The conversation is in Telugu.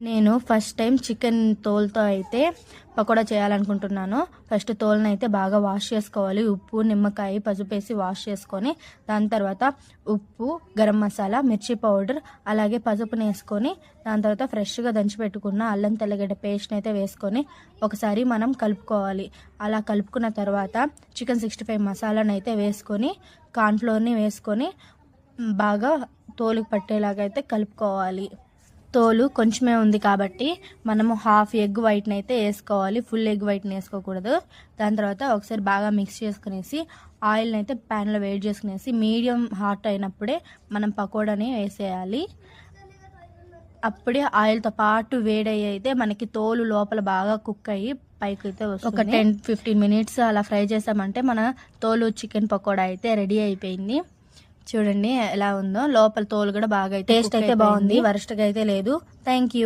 నేను ఫస్ట్ టైం చికెన్ తోలుతో అయితే పకోడా చేయాలనుకుంటున్నాను. ఫస్ట్ తోలుని అయితే బాగా వాష్ చేసుకోవాలి. ఉప్పు నిమ్మకాయ పసుపు వేసి వాష్ చేసుకొని దాని తర్వాత ఉప్పు గరం మసాలా మిర్చి పౌడర్ అలాగే పసుపుని వేసుకొని దాని తర్వాత ఫ్రెష్గా దంచి పెట్టుకున్న అల్లం తెల్లగడ్డ పేస్ట్ని అయితే వేసుకొని ఒకసారి మనం కలుపుకోవాలి. అలా కలుపుకున్న తర్వాత చికెన్ సిక్స్టీ ఫైవ్ మసాలాను అయితే వేసుకొని కార్న్ఫ్లోర్ని వేసుకొని బాగా తోలుకు పట్టేలాగా అయితే కలుపుకోవాలి. తోలు కొంచెమే ఉంది కాబట్టి మనము హాఫ్ ఎగ్ వైట్ని అయితే వేసుకోవాలి. ఫుల్ ఎగ్ వైట్ని వేసుకోకూడదు. దాని తర్వాత ఒకసారి బాగా మిక్స్ చేసుకునేసి ఆయిల్ని అయితే ప్యాన్లో వేడి చేసుకునేసి మీడియం హాట్ అయినప్పుడే మనం పకోడాని వేసేయాలి. అప్పుడే ఆయిల్తో పాటు వేడయ్యి అయితే మనకి తోలు లోపల బాగా కుక్ అయ్యి పైకి అయితే ఒక టెన్ ఫిఫ్టీన్ మినిట్స్ అలా ఫ్రై చేసామంటే మన తోలు చికెన్ పకోడా అయితే రెడీ అయిపోయింది. చూడండి ఎలా ఉందో. లోపల తోలు కూడా బాగా టేస్ట్ అయితే బాగుంది. వరస్ట్గా అయితే లేదు. Thank you